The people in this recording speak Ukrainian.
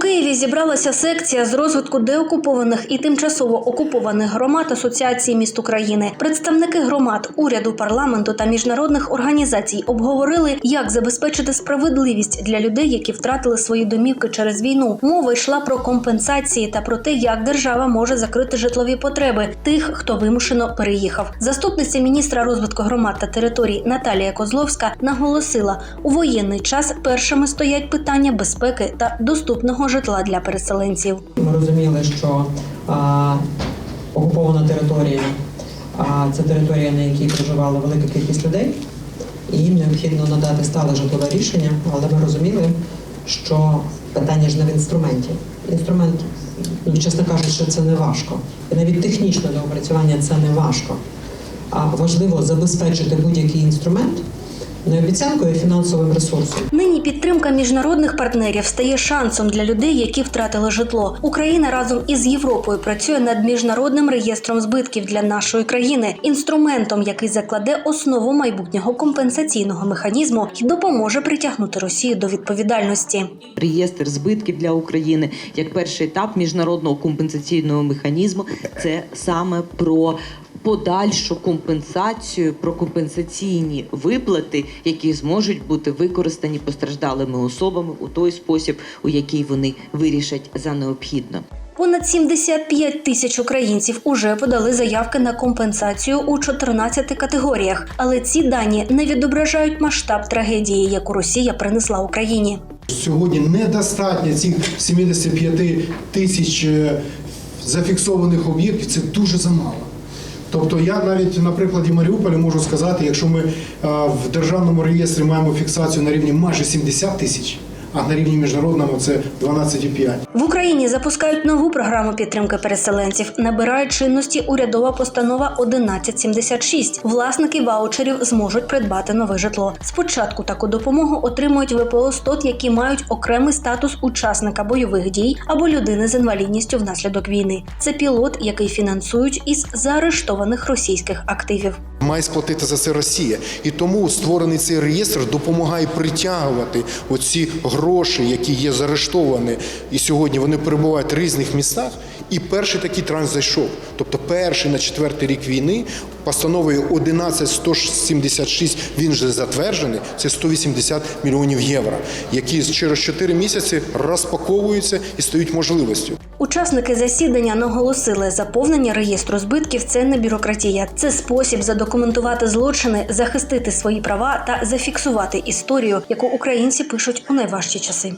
Києві зібралася секція з розвитку деокупованих і тимчасово окупованих громад Асоціації міст України. Представники громад, уряду, парламенту та міжнародних організацій обговорили, як забезпечити справедливість для людей, які втратили свої домівки через війну. Мова йшла про компенсації та про те, як держава може закрити житлові потреби тих, хто вимушено переїхав. Заступниця міністра розвитку громад та територій Наталія Козловська наголосила, у воєнний час першими стоять питання безпеки та доступного житла для переселенців. Ми розуміли, що а, окупована територія а, це територія, на якій проживала велика кількість людей, і їм необхідно надати стале житлове рішення, але ми розуміли, що питання ж не в інструменті. Інструмент, ну, чесно кажучи, це не важко. І навіть технічне доопрацювання це не важко. А важливо забезпечити будь-який інструмент обіцянкою, а фінансовим ресурсом. Нині підтримка міжнародних партнерів стає шансом для людей, які втратили житло. Україна разом із Європою працює над міжнародним реєстром збитків для нашої країни, інструментом, який закладе основу майбутнього компенсаційного механізму і допоможе притягнути Росію до відповідальності. реєстр збитків для України як перший етап міжнародного компенсаційного механізму. Це саме про подальшу компенсацію, про компенсаційні виплати, які зможуть бути використані постраждалими особами у той спосіб, у який вони вирішать за необхідне. Понад 75 тисяч українців уже подали заявки на компенсацію у 14 категоріях, але ці дані не відображають масштаб трагедії, яку Росія принесла Україні. Сьогодні недостатньо цих 75 тисяч е, зафіксованих об'єктів. Це дуже замало. Тобто я навіть на прикладі Маріуполя можу сказати, якщо ми е, в державному реєстрі маємо фіксацію на рівні майже 70 тисяч, а на рівні міжнародному це 12,5. В Україні запускають нову програму підтримки переселенців. Набирає чинності урядова постанова 1176. Власники ваучерів зможуть придбати нове житло. Спочатку таку допомогу отримують ВПО стот, які мають окремий статус учасника бойових дій або людини з інвалідністю внаслідок війни. Це пілот, який фінансують із заарештованих російських активів. Має сплатити за це Росія, і тому створений цей реєстр допомагає притягувати оці гроші, які є заарештовані, і сьогодні вони перебувають в різних містах. І перший такий транс зайшов. Тобто, перший на четвертий рік війни постановою 11176 він вже затверджений. Це 180 мільйонів євро, які через 4 місяці розпаковуються і стають можливістю. Учасники засідання наголосили, заповнення реєстру збитків це не бюрократія, це спосіб задокументувати злочини, захистити свої права та зафіксувати історію, яку українці пишуть у найважчі часи.